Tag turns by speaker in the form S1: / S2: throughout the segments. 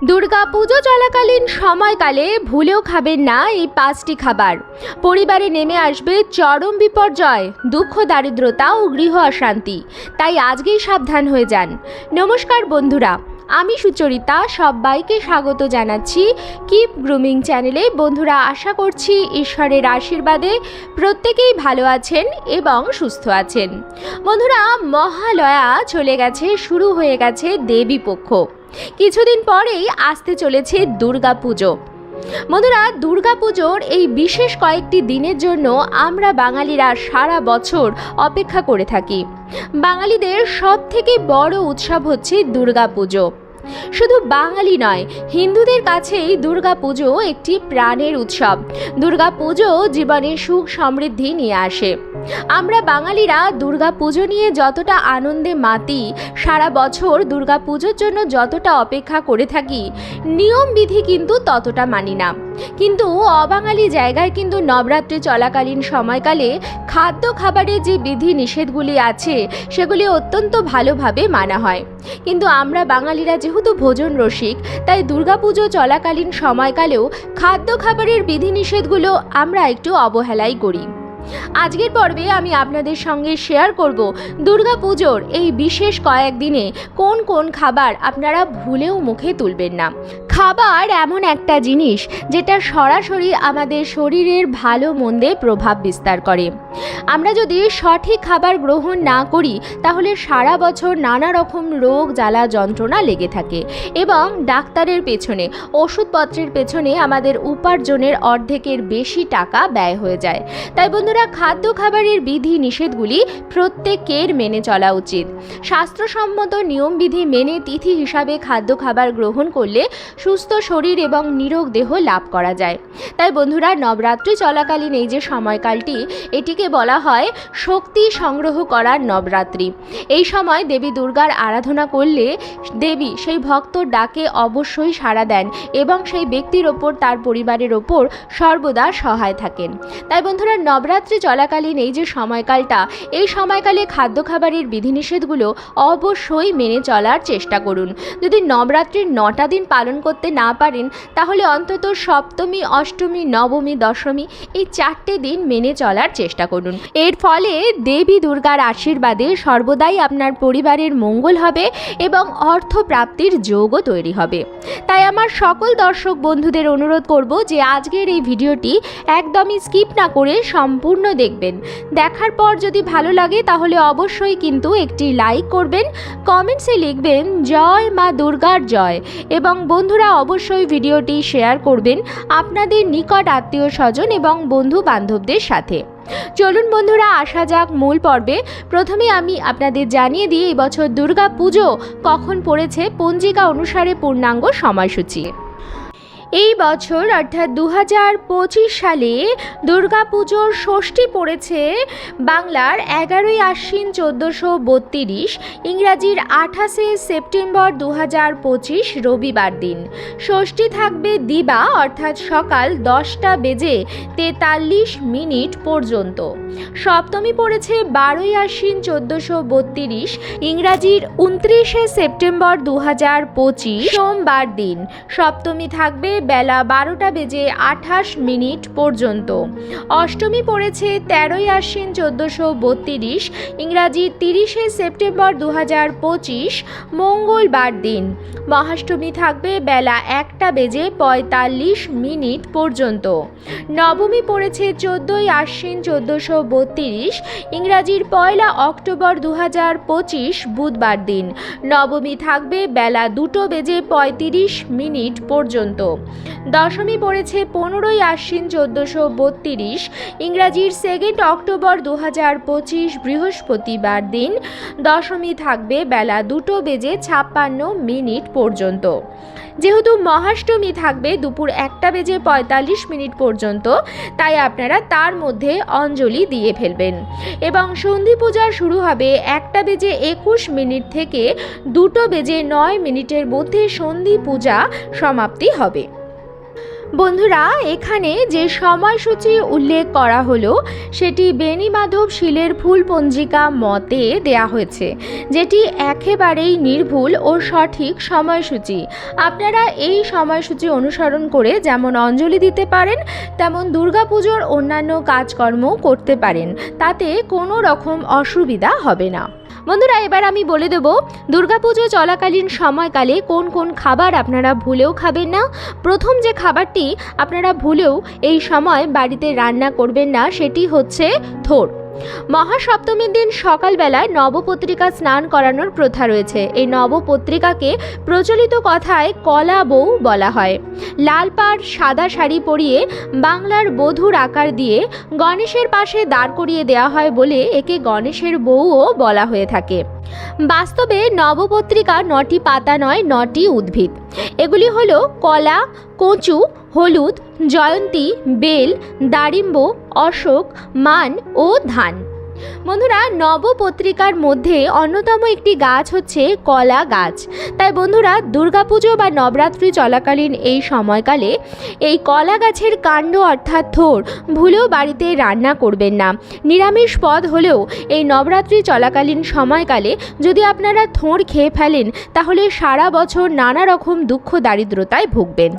S1: দুর্গা পুজো চলাকালীন সময়কালে ভুলেও খাবেন না এই পাঁচটি খাবার। পরিবারে নেমে আসবে চরম বিপর্যয়, দুঃখ, দারিদ্রতা ও গৃহ অশান্তি। তাই আজকেই সাবধান হয়ে যান। নমস্কার বন্ধুরা, আমি সুচরিতা, সবাইকে স্বাগত জানাচ্ছি কিপ গ্রুমিং চ্যানেলে। বন্ধুরা, আশা করছি ঈশ্বরের আশীর্বাদে প্রত্যেকেই ভালো আছেন এবং সুস্থ আছেন। বন্ধুরা, মহালয়া চলে গেছে, শুরু হয়ে গেছে দেবী পক্ষ। কিছুদিন পরেই আসতে চলেছে দুর্গা পুজো বন্ধুরা দুর্গা পুজোর এই বিশেষ কয়েকটি দিনের জন্য আমরা বাঙালিরা সারা বছর অপেক্ষা করে থাকি। বাঙালিদের সব থেকে বড় উৎসব হচ্ছে দুর্গা পুজো শুধু বাঙালি নয়, হিন্দুদের কাছেই দুর্গা পুজো একটি প্রাণের উৎসব। দুর্গা পুজো জীবনে সুখ সমৃদ্ধি নিয়ে আসে। আমরা বাঙালিরা দুর্গা পুজো নিয়ে যতটা আনন্দে মাতি, সারা বছর দুর্গা পুজোর জন্য যতটা অপেক্ষা করে থাকি নিয়মবিধি কিন্তু ততটা মানি না। কিন্তু অবাঙালি জায়গায় কিন্তু নবরাত্রি চলাকালীন সময়কালে খাদ্য খাবারের যে বিধি নিষেধগুলি আছে, সেগুলি অত্যন্ত ভালোভাবে মানা হয়। কিন্তু আমরা বাঙালিরা যেহেতু ভোজন রসিক, তাই দুর্গাপুজো চলাকালীন সময়কালেও খাদ্য খাবারের বিধিনিষেধগুলো আমরা একটু অবহেলাই করি। আজকের পর্বে আমি আপনাদের সঙ্গে শেয়ার করব দুর্গা পুজোর এই বিশেষ কয়েকদিনে কোন কোন খাবার আপনারা ভুলেও মুখে তুলবেন না। খাবার এমন একটা জিনিস যেটা সরাসরি আমাদের শরীরের ভালো মন্দে প্রভাব বিস্তার করে। আমরা যদি সঠিক খাবার গ্রহণ না করি, তাহলে সারা বছর নানা রকম রোগ, জ্বালা, যন্ত্রণা লেগে থাকে এবং ডাক্তারের পেছনে, ওষুধপত্রের পেছনে আমাদের উপার্জনের অর্ধেকের বেশি টাকা ব্যয় হয়ে যায়। তাই বন্ধুরা, খাদ্য খাবারের বিধি নিষেধগুলি প্রত্যেকের মেনে চলা উচিত। শাস্ত্রসম্মত নিয়মবিধি মেনে তিথি হিসাবে খাদ্য খাবার গ্রহণ করলে সুস্থ শরীর এবং নিরোগ দেহ লাভ করা যায়। তাই বন্ধুরা, নবরাত্রি চলাকালীন এই যে সময়কালটি, এটিকে বলা হয় শক্তি সংগ্রহ করার নবরাত্রি। এই সময় দেবী দুর্গার আরাধনা করলে দেবী সেই ভক্ত ডাকে অবশ্যই সাড়া দেন এবং সেই ব্যক্তির ওপর, তার পরিবারের ওপর সর্বদা সহায় থাকেন। তাই বন্ধুরা, নবরাত্রি চলাকালীন এই যে সময়কালটা, এই সময়কালে খাদ্য খাবারের বিধিনিষেধগুলো অবশ্যই মেনে চলার চেষ্টা করুন। যদি নবরাত্রির নটা দিন পালন না পারেন, তাহলে অন্তত সপ্তমী, অষ্টমী, নবমী, দশমী এই চারটে দিন মেনে চলার চেষ্টা করুন। এর ফলে দেবী দুর্গার আশীর্বাদে সর্বদাই আপনার পরিবারের মঙ্গল হবে এবং অর্থ প্রাপ্তির যোগও তৈরি হবে। তাই আমার সকল দর্শক বন্ধুদের অনুরোধ করব যে আজকের এই ভিডিওটি একদমই স্কিপ না করে সম্পূর্ণ দেখবেন। দেখার পর যদি ভালো লাগে তাহলে অবশ্যই কিন্তু একটি লাইক করবেন, কমেন্টসে লিখবেন, জয় মা দুর্গার জয় এবং বন্ধুরা অবশ্যই ভিডিওটি শেয়ার করবেন আপনাদের নিকট আত্মীয় স্বজন এবং বন্ধু বান্ধবদের সাথে। চলুন বন্ধুরা, আসা যাক মূল পর্বে। প্রথমে আমি আপনাদের জানিয়ে দিই এবছর বছর দুর্গা পুজো কখন পড়েছে, পঞ্জিকা অনুসারে পূর্ণাঙ্গ সময়সূচি। এই বছর, অর্থাৎ দু হাজার পঁচিশ সালে দুর্গাপুজোর ষষ্ঠী পড়েছে বাংলার এগারোই আশ্বিন চোদ্দোশো বত্রিশ, ইংরাজির আঠাশে সেপ্টেম্বর দু হাজার পঁচিশ রবিবার দিন। ষষ্ঠী থাকবে দিবা, অর্থাৎ সকাল দশটা বেজে তেতাল্লিশ মিনিট পর্যন্ত। সপ্তমী পড়েছে বারোই আশ্বিন চোদ্দোশো বত্রিশ, ইংরাজির উনত্রিশে সেপ্টেম্বর দু হাজার পঁচিশ, সোমবার দিন। সপ্তমী থাকবে বেলা বারোটা বেজে আঠাশ মিনিট পর্যন্ত। অষ্টমী পড়েছে তেরোই আশ্বিন চোদ্দোশো বত্রিশ, ইংরাজি তিরিশে সেপ্টেম্বর দু হাজার পঁচিশ, মঙ্গলবার দিন। মহাষ্টমী থাকবে বেলা একটা বেজে পঁয়তাল্লিশ মিনিট পর্যন্ত। নবমী পড়েছে চোদ্দোই আশ্বিন চোদ্দোশো বত্রিশ, ইংরাজির পয়লা অক্টোবর দু হাজার পঁচিশ, বুধবার দিন। নবমী থাকবে বেলা দুটো বেজে পঁয়ত্রিশ মিনিট পর্যন্ত। দশমী পড়েছে পনেরোই আশ্বিন চোদ্দোশো বত্রিশ, ইংরাজির সেকেন্ড অক্টোবর দু হাজার পঁচিশ বৃহস্পতিবার দিন। দশমী থাকবে বেলা দুটো বেজে ছাপ্পান্ন মিনিট পর্যন্ত। যেহেতু মহাষ্টমী থাকবে দুপুর একটা বেজে পঁয়তাল্লিশ মিনিট পর্যন্ত, তাই আপনারা তার মধ্যে অঞ্জলি দিয়ে ফেলবেন। এবং সন্ধি পূজা শুরু হবে একটা বেজে একুশ মিনিট থেকে দুটো বেজে নয় মিনিটের মধ্যে সন্ধি পূজা সমাপ্তি হবে। বন্ধুরা, এখানে যে সময়সূচি উল্লেখ করা হলো, সেটি বেণীমাধব শিলের ফুল পঞ্জিকা মতে দেয়া হয়েছে, যেটি একেবারেই নির্ভুল ও সঠিক সময়সূচি। আপনারা এই সময়সূচি অনুসরণ করে যেমন অঞ্জলি দিতে পারেন, তেমন দুর্গাপুজোর অন্যান্য কাজকর্মও করতে পারেন, তাতে কোনো রকম অসুবিধা হবে না। বন্ধুরা, এবার আমি বলে দেব, দুর্গাপুজো চলাকালীন সময়কালে কোন কোন খাবার আপনারা ভুলেও খাবেন না। প্রথম যে খাবারটি আপনারা ভুলেও এই সময় বাড়িতে রান্না করবেন না, সেটি হচ্ছে থোর। মহাসপ্তমীর দিন সকালবেলায় নবপত্রিকা স্নান করানোর প্রথা রয়েছে। এই নবপত্রিকাকে প্রচলিত কথায় কলা বউ বলা হয়। লাল পাড় সাদা শাড়ি পরিয়ে বাংলার বধূর আকার দিয়ে গণেশের পাশে দাঁড় করিয়ে দেওয়া হয় বলে একে গণেশের বউও বলা হয়ে থাকে। বাস্তবে নবপত্রিকা নটি পাতা নয়, নটি উদ্ভিদ। এগুলি হল কলা, কচু, হলুদ, জয়ন্তী, বেল, দারিম্ব, অশোক, মান ও ধান। বন্ধুরা, নবপত্রিকার মধ্যে অন্যতম একটি গাছ হচ্ছে কলা গাছ। তাই বন্ধুরা, দুর্গাপুজো বা নবরাত্রি চলাকালীন এই সময়কালে এই কলা গাছের কাণ্ড অর্থাৎ থোর ভুলেও বাড়িতে রান্না করবেন না। নিরামিষ পদ হলেও এই নবরাত্রি চলাকালীন সময়কালে যদি আপনারা থোর খেয়ে ফেলেন, তাহলে সারা বছর নানা রকম দুঃখ দারিদ্রতায় ভুগবেন।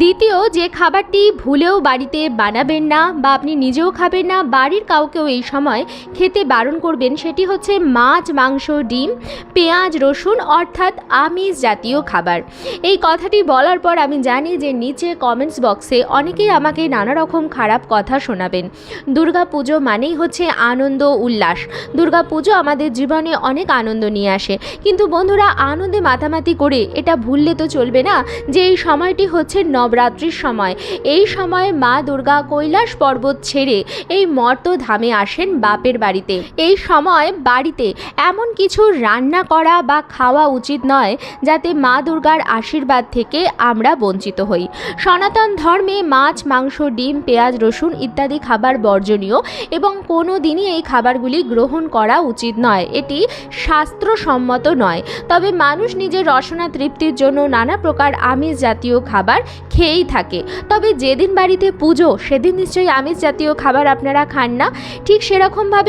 S1: দ্বিতীয়, যে খাবারটি ভুলেও বাড়িতে বানাবেন না বা আপনি নিজেও খাবেন না, বাড়ির কাউকেও এই সময় খেতে বারণ করবেন সেটি হচ্ছে মাছ, মাংস, ডিম, পেঁয়াজ, রসুন, অর্থাৎ আমিষ জাতীয় খাবার। এই কথাটি বলার পর আমি জানি যে নিচে কমেন্টস বক্সে অনেকেই আমাকে নানা রকম খারাপ কথা শোনাবেন। দুর্গা পুজো মানেই হচ্ছে আনন্দ, উল্লাস। দুর্গা পুজো আমাদের জীবনে অনেক আনন্দ নিয়ে আসে। কিন্তু বন্ধুরা, আনন্দে মাতামাতি করে এটা ভুললে তো চলবে না যে এই সময়টি হচ্ছে নবরাত্রির সময়। এই সময় মা দুর্গা কৈলাস পর্বত ছেড়ে এই মর্ত ধামে আসেন বাপের বাড়িতে। এই সময় বাড়িতে এমন কিছু রান্না করা বা খাওয়া উচিত নয়, যাতে মা দুর্গার আশীর্বাদ থেকে আমরা বঞ্চিত হই। সনাতন ধর্মে মাছ, মাংস, ডিম, পেঁয়াজ, রসুন ইত্যাদি খাবার বর্জনীয় এবং কোনো দিনই এই খাবারগুলি গ্রহণ করা উচিত নয়। এটি শাস্ত্রসম্মত নয়। তবে মানুষ নিজের রসনা তৃপ্তির জন্য নানা প্রকার আমিষ জাতীয় খাবার খেয়েই থাকে। তবে যেদিন বাড়িতে পুজো, সেদিন নিশ্চয়ই আমিষ জাতীয় খাবার আপনারা খান না। ঠিক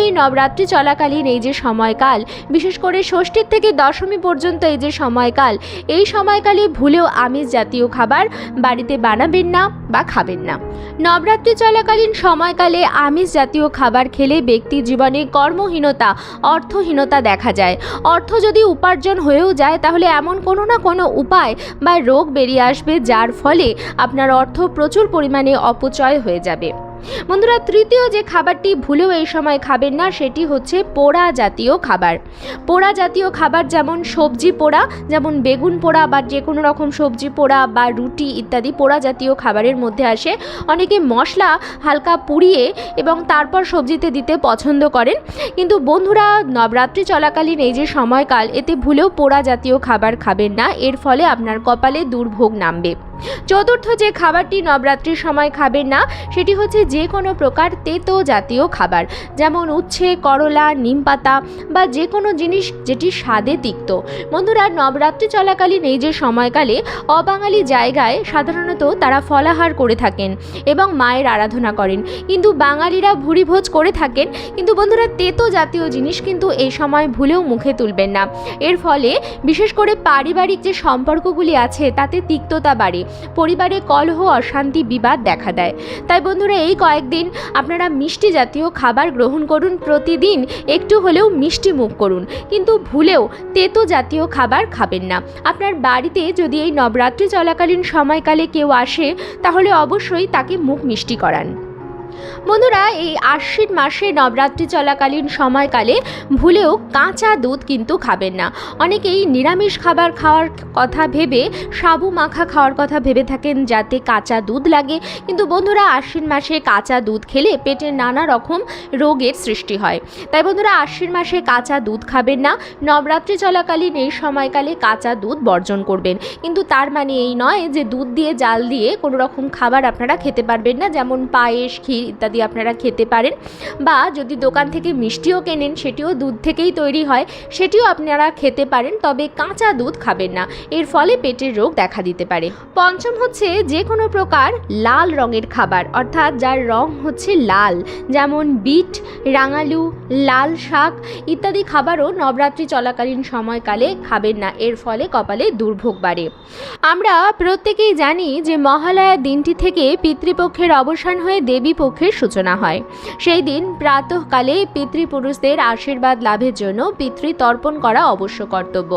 S1: সেরকমভাবেই নবরাত্রি চলাকালীন এই যে সময়কাল, বিশেষ করে ষষ্ঠীর থেকে দশমী পর্যন্ত এই যে সময়কাল, এই সময়কালে ভুলেও আমিষ জাতীয় খাবার বাড়িতে বানাবেন না বা খাবেন না। নবরাত্রি চলাকালীন সময়কালে আমিষ জাতীয় খাবার খেলে ব্যক্তির জীবনে কর্মহীনতা, অর্থহীনতা দেখা যায়। অর্থ যদি উপার্জন হয়েও যায়, তাহলে এমন কোনো না কোনো উপায় বা রোগ বেরিয়ে আসবে, যার ফলে আপনার অর্থ প্রচুর পরিমাণে অপচয় হয়ে যাবে। বন্ধুরা, তৃতীয় যে খাবারটি ভুলেও এই সময় খাবেন না, সেটি হচ্ছে পোড়া জাতীয় খাবার। পোড়া জাতীয় খাবার যেমন সবজি পোড়া, যেমন বেগুন পোড়া বা যে কোনো রকম সবজি পোড়া বা রুটি ইত্যাদি পোড়া জাতীয় খাবারের মধ্যে আসে। অনেকে মশলা হালকা পুড়িয়ে এবং তারপর সবজিতে দিতে পছন্দ করেন। কিন্তু বন্ধুরা, নবরাত্রি চলাকালীন এই যে সময়কাল, এতে ভুলেও পোড়া জাতীয় খাবার খাবেন না। এর ফলে আপনার কপালে দুর্ভোগ নামবে। চতুর্থ যে খাবারটি নবরাত্রির সময় খাবেন না, সেটি হচ্ছে যে কোনো প্রকার তেতো জাতীয় খাবার, যেমন উচ্ছে, করলা, নিম পাতা বা যে কোনো জিনিস যেটি স্বাদে তিক্ত। বন্ধুরা, নবরাত্রি চলাকালীন এই যে সময়কালে অবাঙালি জায়গায় সাধারণত তারা ফলাহার করে থাকেন এবং মায়ের আরাধনা করেন। কিন্তু বাঙালিরা ভুরিভোজ করে থাকেন। কিন্তু বন্ধুরা, তেতো জাতীয় জিনিস কিন্তু এই সময় ভুলেও মুখে তুলবেন না। এর ফলে বিশেষ করে পারিবারিক যে সম্পর্কগুলি আছে, তাতে তিক্ততা বাড়ে। পরিবারে কলহ, অশান্তি, বিবাদ দেখা দেয়। তাই বন্ধুরা, এই কয়েকদিন আপনারা মিষ্টি জাতীয় খাবার গ্রহণ করুন। প্রতিদিন একটু হলেও মিষ্টি মুখ করুন। কিন্তু ভুলেও তেতো জাতীয় খাবার খাবেন না। আপনার বাড়িতে যদি এই নবরাত্রি চলাকালীন সময়কালে কেউ আসে, তাহলে অবশ্যই তাকে মুখ মিষ্টি করান। বন্ধুরা, এই আশ্বিন মাসে নবরাত্রি চলাকালীন সময়কালে ভুলেও কাঁচা দুধ কিন্তু খাবেন না। অনেকেই নিরামিষ খাবার খাওয়ার কথা ভেবে, সাবু মাখা খাওয়ার কথা ভেবে থাকেন যাতে কাঁচা দুধ লাগে। কিন্তু বন্ধুরা, আশ্বিন মাসে কাঁচা দুধ খেলে পেটে নানা রকম রোগের সৃষ্টি হয়। তাই বন্ধুরা, আশ্বিন মাসে কাঁচা দুধ খাবেন না। নবরাত্রি চলাকালীন এই সময়কালে কাঁচা দুধ বর্জন করবেন। কিন্তু তার মানে এই নয় যে দুধ দিয়ে, জাল দিয়ে কোনো রকম খাবার আপনারা খেতে পারবেন না। যেমন পায়েস, ক্ষীর ইত্যাদি আপনারা খেতে পারেন বা যদি দোকান থেকে মিষ্টিও কেনেন, সেটিও দুধ থেকেই তৈরি হয়, সেটিও আপনারা খেতে পারেন, তবে কাঁচা দুধ খাবেন না। এর ফলে পেটের রোগ দেখা দিতে পারে। পঞ্চম হচ্ছে যে কোনো প্রকার লাল রঙের খাবার, অর্থাৎ যার রং হচ্ছে লাল, যেমন বিট, রাঙালু, লাল শাক ইত্যাদি খাবারও নবরাত্রি চলাকালীন সময়কালে খাবেন না, এর ফলে কপালে দুর্ভোগ বাড়ে। আমরা প্রত্যেকেই জানি যে মহালয়ার দিনটি থেকে পিতৃপক্ষের অবসান হয়ে দেবী পক্ষের সূচনা হয়। সেই দিন প্রাতঃকালে পিতৃপুরুষদের আশীর্বাদ লাভের জন্য পিতৃতর্পণ করা অবশ্য কর্তব্য।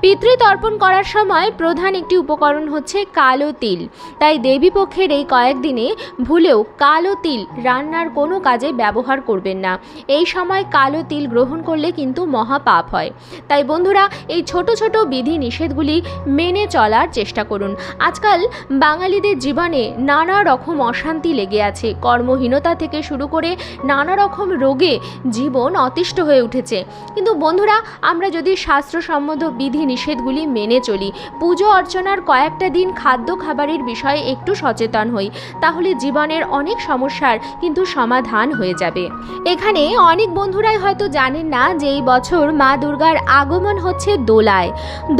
S1: পিতৃতর্পণ করার সময় প্রধান একটি উপকরণ হচ্ছে কালো তিল। তাই দেবী পক্ষের এই কয়েকদিনে ভুলেও কালো তিল রান্নার কোনো কাজে ব্যবহার করবেন না। এই সময় কালো তিল গ্রহণ করলে কিন্তু মহা পাপ হয়। তাই বন্ধুরা, এই ছোট ছোট বিধি নিষেধগুলি মেনে চলার চেষ্টা করুন। আজকাল বাঙালিদের জীবনে নানা রকম অশান্তি লেগে আছে। কর্মহীনতা থেকে শুরু করে নানা রকম রোগে জীবন অতিষ্ঠ হয়ে উঠেছে। কিন্তু বন্ধুরা, আমরা যদি শাস্ত্রসম্মত বিধি নিষেধগুলি মেনে চলি। পুজো অর্চনার কয়েকটা দিন খাদ্য খাবারের বিষয়ে একটু সচেতন হই, তাহলে জীবনের অনেক সমস্যার কিন্তু সমাধান হয়ে যাবে। এখানে অনেক বন্ধুরাই হয়তো জানেন না যে এই বছর মা দুর্গার আগমন হচ্ছে দোলায়।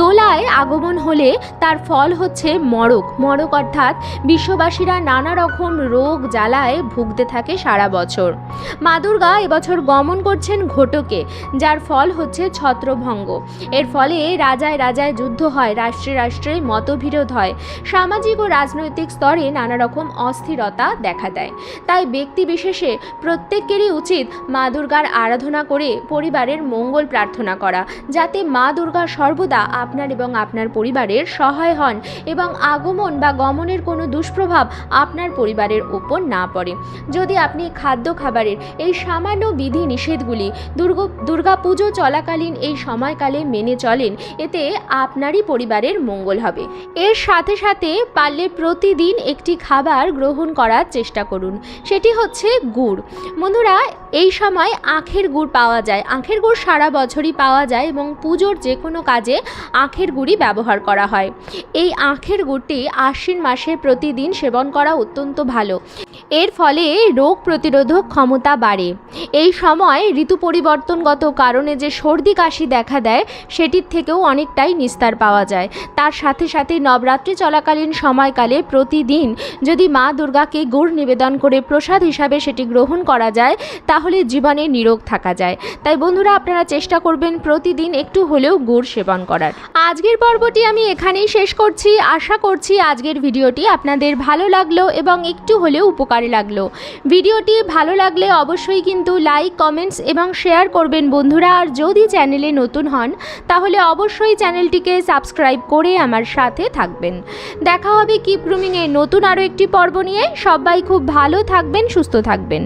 S1: দোলায় আগমন হলে তার ফল হচ্ছে মরক মরক অর্থাৎ বিশ্ববাসীরা নানা রকম রোগ জ্বালায় ভুগতে থাকে সারা বছর। মা দুর্গা এবছর গমন করছেন ঘটকে, যার ফল হচ্ছে ছত্রভঙ্গ। এর ফলে রাজায় রাজায় যুদ্ধ হয়, রাষ্ট্রে রাষ্ট্রে মতবিরোধ হয়। সামাজিক ও রাজনৈতিক স্তরে নানা রকম অস্থিরতা দেখা দেয়। তাই ব্যক্তি বিশেষে প্রত্যেকেরই উচিত মা দুর্গার আরাধনা করে পরিবারের মঙ্গল প্রার্থনা করা, যাতে মা দুর্গা সর্বদা আপনার এবং আপনার পরিবারের সহায় হন এবং আগমন বা গমনের কোনো দুষ্প্রভাব আপনার পরিবারের ওপর না পড়ে। যদি আপনি খাদ্য খাবারের এই সামান্য বিধি নিষেধগুলি দুর্গ দুর্গা পুজো চলাকালীন এই সময়কালে মেনে চলেন এতে আপনারই পরিবারের মঙ্গল হবে। এর সাথে সাথে পারলে প্রতিদিন একটি খাবার গ্রহণ করার চেষ্টা করুন। সেটি হচ্ছে গুড়। বন্ধুরা এই সময় আখের গুড় পাওয়া যায়। আখের গুড় সারা বছরই পাওয়া যায় এবং পুজোর যে কোনো কাজে আখের গুড়ই ব্যবহার করা হয়। এই আখের গুড়টি আশ্বিন মাসে প্রতিদিন সেবন করা অত্যন্ত ভালো। এর ফলে রোগ প্রতিরোধক ক্ষমতা বাড়ে। এই সময় ঋতু পরিবর্তনগত কারণে যে সর্দি কাশি দেখা দেয়, সেটির থেকেও অনেকটাই নিস্তার পাওয়া যায়। তার সাথে সাথে নবরাত্রি চলাকালীন সময়কালে প্রতিদিন যদি মা দুর্গাকে গুড় নিবেদন করে প্রসাদ হিসাবে সেটি গ্রহণ করা যায় তাহলে জীবনে নিরোগ থাকা যায়। তাই বন্ধুরা আপনারা চেষ্টা করবেন প্রতিদিন একটু হলেও গুড় সেবন করার। আজকের পর্বটি আমি এখানেই শেষ করছি। আশা করছি আজকের ভিডিওটি আপনাদের ভালো লাগল এবং একটু হলেও উপকারে লাগল। ভিডিওটি ভালো লাগলে অবশ্যই কিন্তু লাইক, কমেন্টস এবং শেয়ার করবেন বন্ধুরা। আর যদি চ্যানেলে নতুন হন, তাহলে অবশ্যই চ্যানেলটিকে সাবস্ক্রাইব করে আমার সাথে থাকবেন। দেখা হবে কিপ গ্রুমিংয়ের নতুন আরও একটি পর্ব নিয়ে। সবাই খুব ভালো থাকবেন, সুস্থ থাকবেন।